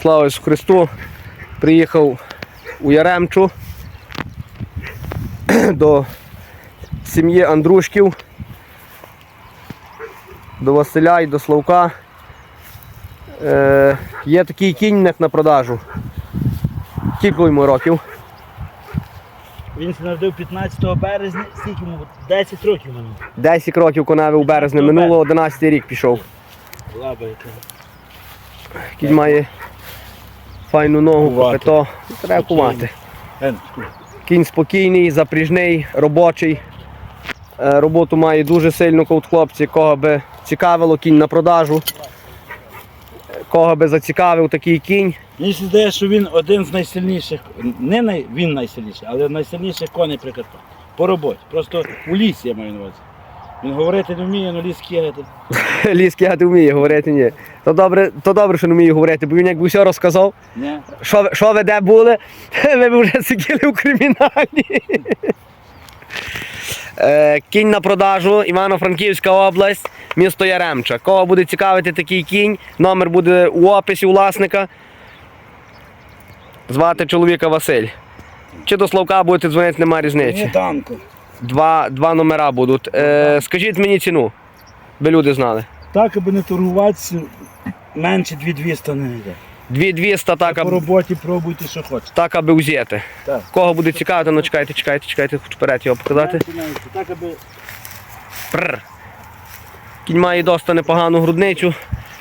Слава Ісусу Христу. Приїхав у Яремчу до сім'ї Андрушків, до Василя і до Славка. Е, є такий кінник на продажу. Кілька йому років. Він народив 15 березня, скільки йому? 10 років минуло. 10 років конаві у березні минуло, 11 рік пішов. Лаба. Кінь має файну ногу, копито. Треба кувати. Кінь спокійний, запріжний, робочий. Е, Роботу має дуже сильно кут хлопці, кого би цікавило кінь на продажу. Кого би зацікавив такий кінь. Мені здається, що він один з найсильніших, не най, він найсильніший, але найсильніших коней Прикарпаття. По роботі. Просто у лісі я маю на увазі. Він говорити не вміє, але ліс кигати. Ліс кигати вміє говорити, ні. То добре, то добре, що не вміє говорити, бо він якби все розказав, Ні? що, ви- що ви де були, ви б вже сиділи у криміналі. Е, Кінь на продажу, Івано-Франківська область, місто Яремча. Кого буде цікавити такий кінь, номер буде у описі у власника. Звати чоловіка Василь. Чи до Славка будете дзвонити, нема Ні, різниці. Два, два номера будуть. Е, скажіть мені ціну, би люди знали. Так, аби не торгуватися, менше 2200 не йде. 2200 так, По аби, роботі пробуйте, що хочете. так аби взяти. Так. Кого буде цікавити, ну чекайте, чекайте, чекайте, хочу вперед його показати. Менше, менше. Так, аби Прр. Кінь має досить непогану грудницю.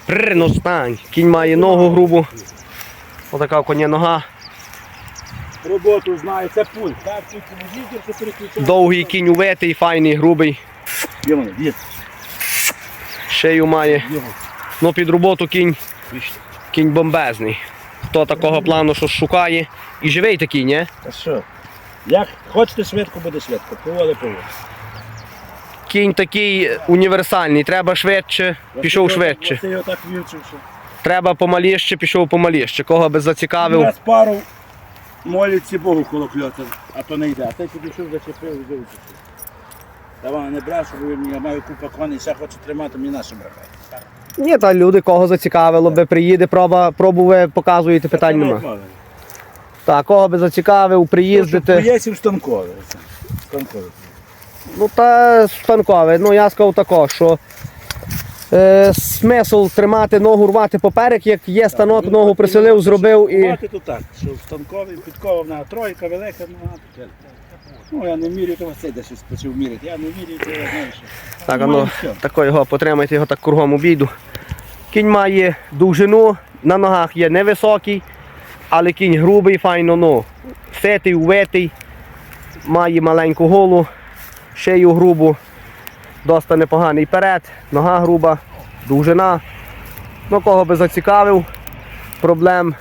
Прр, ну стань. Кінь має ногу грубу. Отака коня нога. Роботу знає, це пульт. Так, тут телевізор, що переключає. Довгий кінь увитий, файний, грубий. Є воно, є. Шею має. Ну під роботу кінь, кінь бомбезний. Хто такого плану щось шукає. І живий такий, ні? Та що? Як хочете швидко, буде швидко. Поводи, поводи. Кінь такий універсальний. Треба швидше, пішов швидше. Ти його так вивчив, що. Треба помаліще, пішов помаліще. Кого би зацікавив. Раз пару моляться Богу коло кльота, а то не йде. А ти підійшов, зачепив і вивчив. Давай, не брешу, бо я маю купа коней, ще хочу тримати, мені нашим бракає. Ні, та люди, кого зацікавило би, приїде, проба, пробу ви показуєте, питань нема. Так, кого би зацікавив, приїздите. Поєсів станкове. Станкове. Ну та станкове. Ну я сказав тако, що е, смисл тримати ногу, рвати поперек, як є станок, Він ногу от присилив, зробив і. Мати тут так, що станковий, підкова на тройка велика, ну а таке. Ну я не мірю, то це де щось почав міряти. Я не мірю, то я знаю, що. Так, Ну, ну, тако його потримайте, його так кругом обійду. Кінь має довжину, на ногах є невисокий, але кінь грубий, файно, ну, ситий, увитий, має маленьку голу, шию грубу, доста непоганий перед, нога груба, довжина. Ну, кого би зацікавив, проблем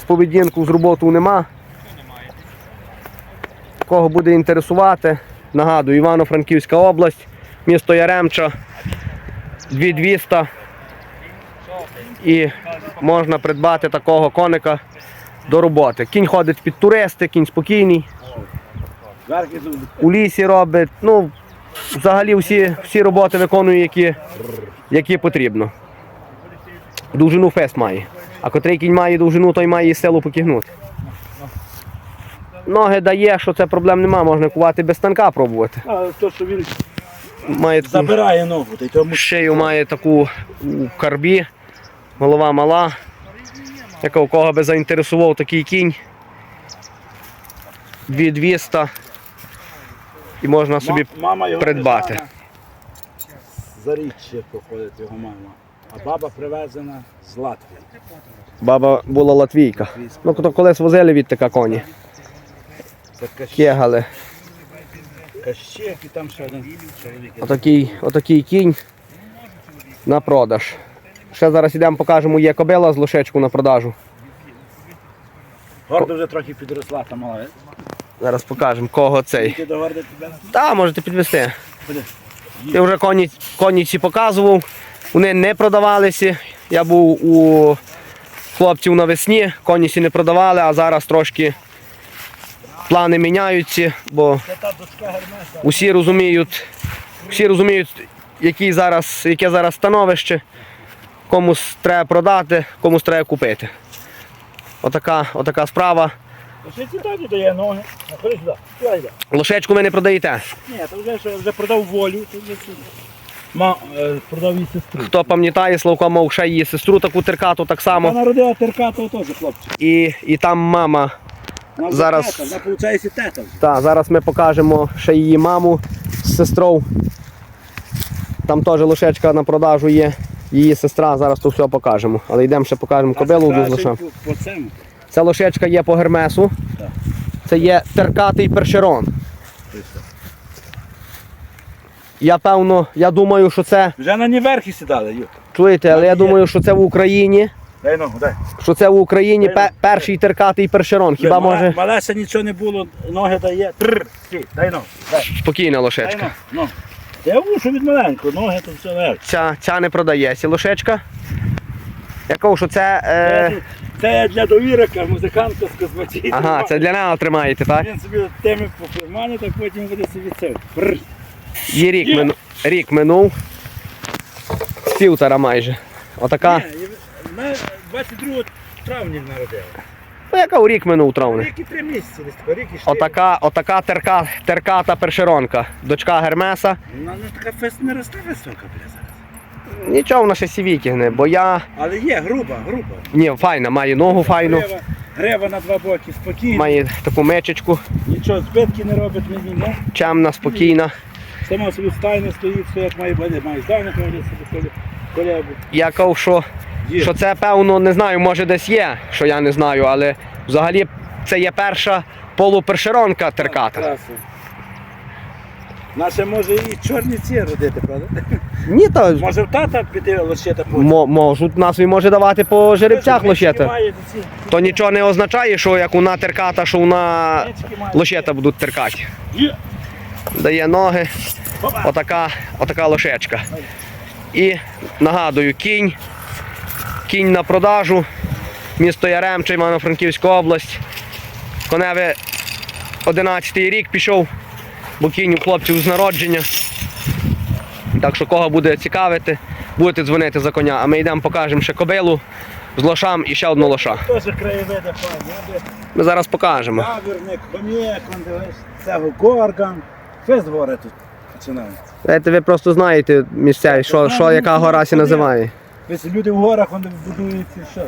з поведінкою, з роботою нема. Кого буде інтересувати, нагадую, Івано-Франківська область, місто Яремча, 2200. І можна придбати такого коника до роботи. Кінь ходить під туристи, кінь спокійний, у лісі робить. Ну, взагалі всі, всі роботи виконує, які, які потрібно. Довжину фест має. А котрий кінь має довжину, той має і силу покигнути. Ноги дає, що це проблем нема, можна кувати без станка пробувати. А, то, що він Має таку забирає ногу, та й тому шию має таку у карбі, голова мала. Яка у кого би заінтересував такий кінь. 2200 і можна собі мама його придбати. держала. Заріччя походить його мама. А баба привезена з Латвії. Баба була латвійка. Ну, то колись возили від така коні. Кегали. Кащек і там ще один чоловік. Отакий, отакий кінь на продаж. Ще зараз йдемо покажемо, є кобила з лошечку на продажу. Гордо вже трохи підросла, та мала. Зараз покажемо, кого цей. Ти до горди тебе? Та, можете підвести. Я вже коні, коні ці показував. Вони не продавалися. Я був у хлопців навесні, коні ці не продавали, а зараз трошки плани міняються, бо усі розуміють, всі розуміють, який зараз, яке зараз становище. комусь треба продати, комусь треба купити. Отака, отака справа. Ще ці дає ноги. А ходи сюди. Сюди йде. Лошечку ви не продаєте. Ні, то вже, що, вже продав волю, то вже сюди. Ма, е, продав її сестру. Хто пам'ятає, Славко мав ще її сестру таку теркату так Вона само. народила теркатого теж хлопчик. І, і там мама. Вона вже Зараз- Тета, вона, виходить, тета. вже. Та, зараз ми покажемо ще її маму з сестрою. Там теж лошечка на продажу є. Її сестра, зараз то все покажемо. Але йдемо ще покажемо кобилу Та з лоша. по- По цьому. Ця лошечка є по гермесу. Це є теркатий першерон. Я певно, я думаю, що це. Вже на верхи сідали, Ю. Чуєте, але я думаю, що це в Україні. Дай ногу, дай. Що це в Україні Дай пе- перший теркатий першерон. Хіба Мале- може Малеся нічого не було, ноги дає. Тррр. Дай ногу. Дай, спокійна лошечка. ногу. ногу. Я вушу від маленького, ноги то все легше. Ця, ця не продається лошечка. Я кажу, що це. Е... Це для довірика, музиканта з косматії. Ага, це для нього тримаєте, так? Він собі теми пофірмане, так потім буде собі це. Є рік, Є. мину... рік минув. З півтора майже. Отака. Ні, вона 22 травня народила. Ну, яка у рік минув травне. Рік і три місяці, десь тако, рік і чотири. Отака, отака терка, терката першеронка. Дочка Гермеса. Вона не така фест не росте висока, бля, зараз. Нічого вона ще сіві тягне, бо я. Але є, груба, груба. Ні, файна, має ногу файну, Грева, грева на два боки, спокійно. має таку мечечку, Нічого, збитки не робить мені, не? чемна, спокійна. Сама собі стайно стоїть, все як має бути, має здання ходить собі колебу. Я кажу, що, Є. що це певно, не знаю, може десь є, що я не знаю, але взагалі це є перша полупершеронка терката. Краса. Наша може і чорні ці родити, правда? Ні, то Може в тата піти лощета потім. мо- можуть нас і може давати по жеребцях лощета. То нічого не означає, що як вона терката, що вона лощета будуть теркати. Є. Дає ноги, отака, отака лошечка. І нагадую, кінь. Кінь на продажу. Місто Яремче, Івано-Франківська область. Коневе 11 рік пішов, бо кінь у хлопців з народження. Так що кого буде цікавити, будете дзвонити за коня. А ми йдемо покажемо ще кобилу з лошам і ще одну лоша. Теж краєвиди пані. Ми зараз покажемо. Каверник, хомєк, цього горган. Фест гори тут починається. Знаєте, ви просто знаєте місця, що, що яка гора сі називає. Ось люди в горах вони будуються що?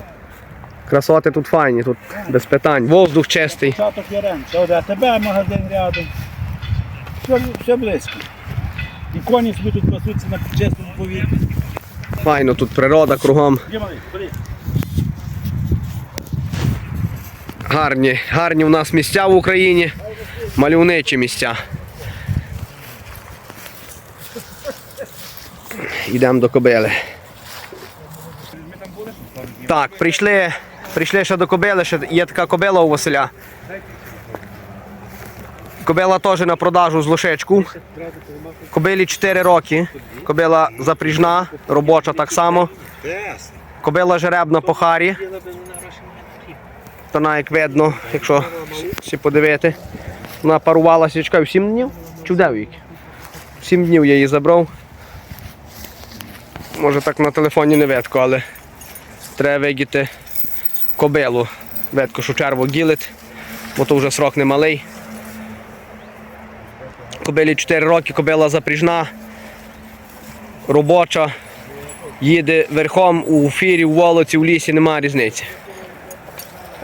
Красоти тут файні, тут без питань. Воздух чистий. Чаток Ярем. Це один тебе магазин рядом. Все, все близько. І коні собі тут пасуться на чистому повітрі. Файно тут природа кругом. Гарні, гарні у нас місця в Україні. Мальовничі місця. Йдемо до кобили. Так, прийшли, прийшли ще до кобили, ще є така кобила у Василя. Кобила теж на продажу з лошечку. Кобилі 4 роки. Кобила запріжна, робоча так само. Кобила жеребна по харі. Вона, як видно, якщо всі подивити. Вона парувалася, чекай, в 7 днів? Чи в 9? В 7 днів я її забрав. Може так на телефоні не видко, але треба видіти кобилу. Видко, що черво гілить, бо то вже срок не малий. Кобилі 4 роки, кобила запріжна, робоча, їде верхом у фірі, в волоці, в лісі, немає різниці.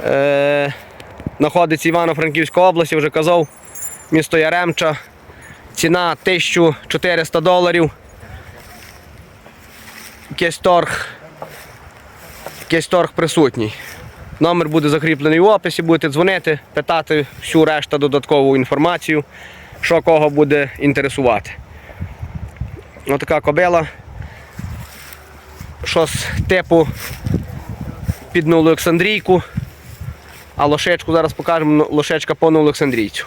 Е, знаходиться Івано-Франківська область, вже казав, місто Яремча. Ціна 1400 доларів. Якийсь торг. Торг присутній. Номер буде закріплений в описі, будете дзвонити, питати всю решту додаткову інформацію, що кого буде інтересувати. Отака кобила. Щось типу під Олександрійку. А лошечку зараз покажемо ну, лошечка по Олександрійцю.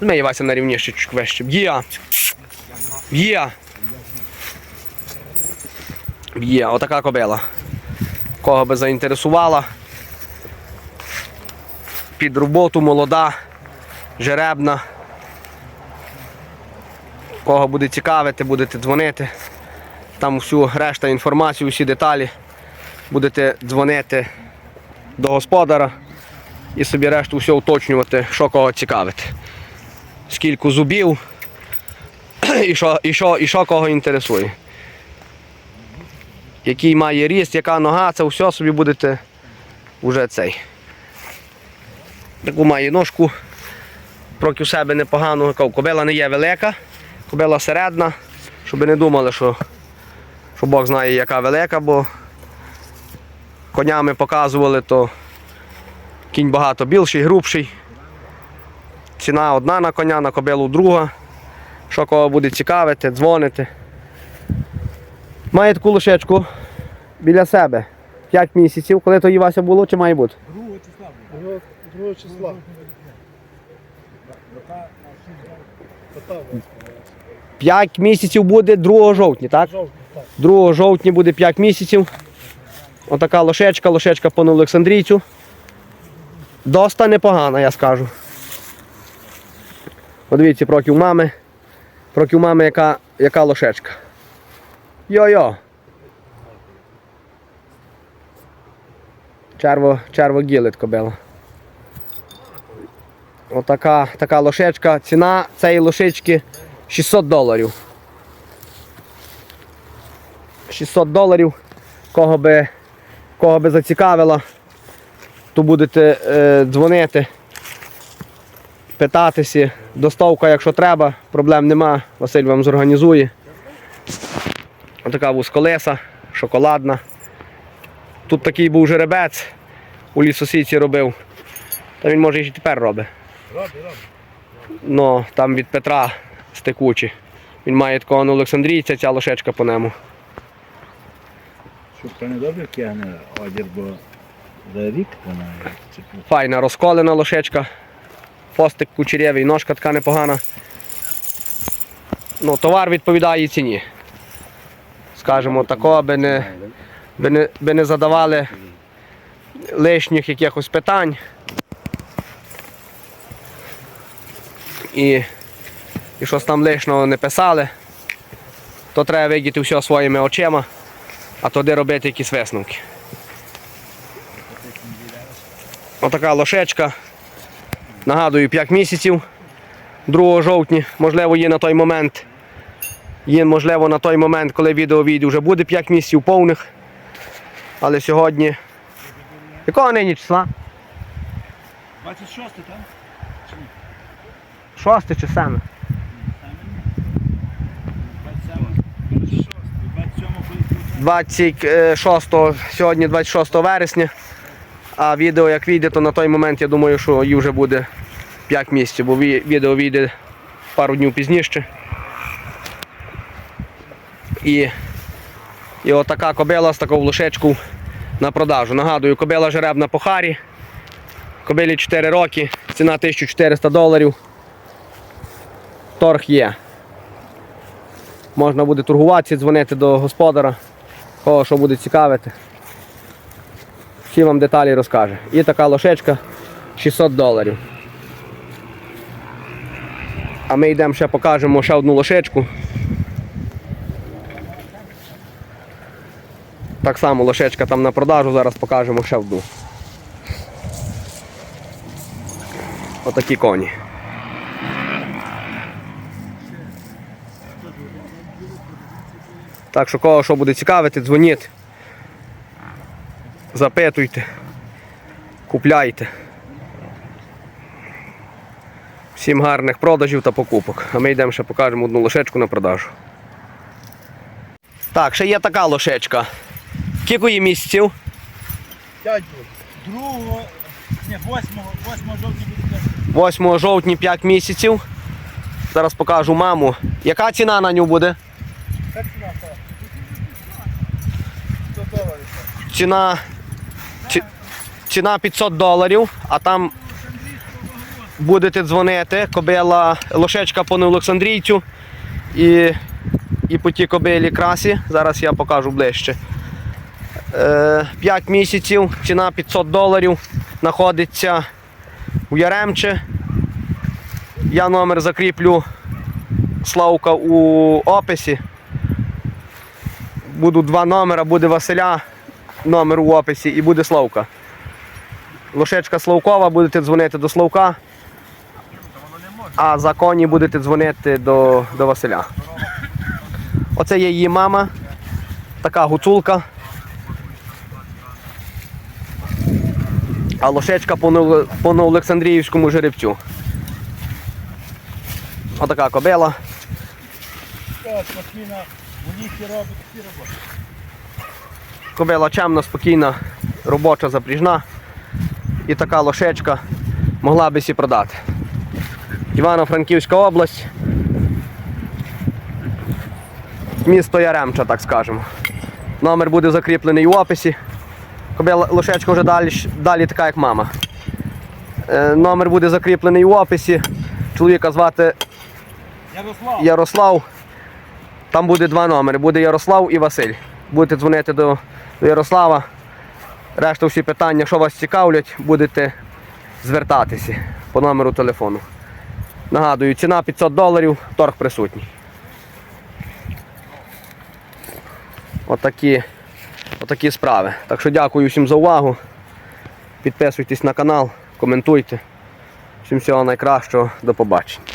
Ми Вася на рівні ще чуть вище. Є. Є. Є, отака кобила. Кого би заінтересувала. Під роботу молода, жеребна. Кого буде цікавити, будете дзвонити. там всю решту інформацію, всі деталі. Будете дзвонити до господара і собі решту все уточнювати, що кого цікавить. Скільки зубів і що, і що, і що кого інтересує. Який має ріст, яка нога, це все собі будете вже цей. Таку має ножку. Проти себе непогано. Кажу, Кобила не є велика, кобила середна, щоб не думали, що, що Бог знає, яка велика, бо конями показували, то кінь багато більший, грубший. Ціна одна на коня, на кобилу друга. Що кого буде цікавити, дзвоните. Має таку лошечку біля себе. 5 місяців. Коли то їй Вася було, чи має бути? Другого, другого числа. Питав вас. 5 місяців буде 2 жовтня, так? 2 жовтня буде 5 місяців. Отака лошечка, лошечка по Олександрійцю. Доста непогана, я скажу. Подивіться проки у мами. Проки у мами яка, яка лошечка. Йо-йо. Черво, черво гілить кобила. Отака така лошечка. Ціна цієї лошечки 600 доларів. 600 доларів. Кого би, кого би зацікавило, то будете е, дзвонити, питатися. Доставка, якщо треба, проблем нема. Василь вам зорганізує. Отака вузколеса, шоколадна. Тут такий був жеребець, у лісосіці робив. Та він може і тепер робить. Роби, роби. Ну, там від Петра стекучі. Він має такого на Олександрійця, ця лошечка по ньому. Щоб то не добре тягне одір, бо за рік вона Файна розколена лошечка. Фостик кучерєвий, ножка така непогана. Ну, товар відповідає ціні. Скажімо, такого би не, би не, би не задавали лишніх якихось питань. І, і щось там лишнього не писали, то треба видіти все своїми очима, а туди робити якісь висновки. Отака лошечка. Нагадую, 5 місяців 2 жовтня, можливо, її на той момент. Її, можливо, на той момент, коли відео війде, вже буде 5 місяців повних. Але сьогодні... Якого нині числа? 26, так? 6 чи 7? 26, сьогодні 26 вересня. А відео як вийде, то на той момент я думаю, що їй вже буде 5 місяців, бо відео вийде пару днів пізніше. І, і отака кобила з такою лошечку на продажу. Нагадую, кобила жеребна по харі. Кобилі 4 роки, ціна 1400 доларів. Торг є. Можна буде торгуватися, дзвонити до господара, кого що буде цікавити. Всі вам деталі розкаже. І така лошечка 600 доларів. А ми йдемо ще покажемо ще одну лошечку. Так само лошечка там на продажу, зараз покажемо ще одну. Отакі коні. Так що кого що буде цікавити, дзвоніть. Запитуйте, купляйте. Всім гарних продажів та покупок. А ми йдемо ще покажемо одну лошечку на продажу. Так, ще є така лошечка. Кілько їй місяців? 5 буде. Другого, ні, 8, 8 жовтня буде 8 жовтня 5 місяців. Зараз покажу маму. Яка ціна на нього буде? Так ціна, так. 100 доларів. так. Ціна, ці- ціна 500 доларів, а там будете дзвонити, кобила, лошечка по Олександрійцю і, і по тій кобилі красі. Зараз я покажу ближче. Е, 5 місяців, ціна 500 доларів, знаходиться у Яремче. Я номер закріплю Славка у описі. будуть два номера, буде Василя, номер у описі, і буде Славка. Лошечка Славкова, будете дзвонити до Славка, а за коні будете дзвонити до, до Василя. Оце є її мама, така гуцулка. А лошечка по, Ново- Новоолександріївському жеребцю. Отака кобила. Спокійно, в лісі робить всі роботи. Кобила чемна, спокійна, робоча, запріжна. І така лошечка могла би сі продати. Івано-Франківська область. Місто Яремча, так скажемо. Номер буде закріплений у описі. Кобила лошечка вже далі, далі така, як мама. Е, Номер буде закріплений у описі. Чоловіка звати Ярослав, Ярослав. Там буде два номери. Буде Ярослав і Василь. Будете дзвонити до Ярослава. Решта всі питання, що вас цікавлять, будете звертатися по номеру телефону. Нагадую, ціна 500 доларів, торг присутній. Отакі, отакі справи. Так що дякую всім за увагу. Підписуйтесь на канал, коментуйте. Всім всього найкращого, до побачення.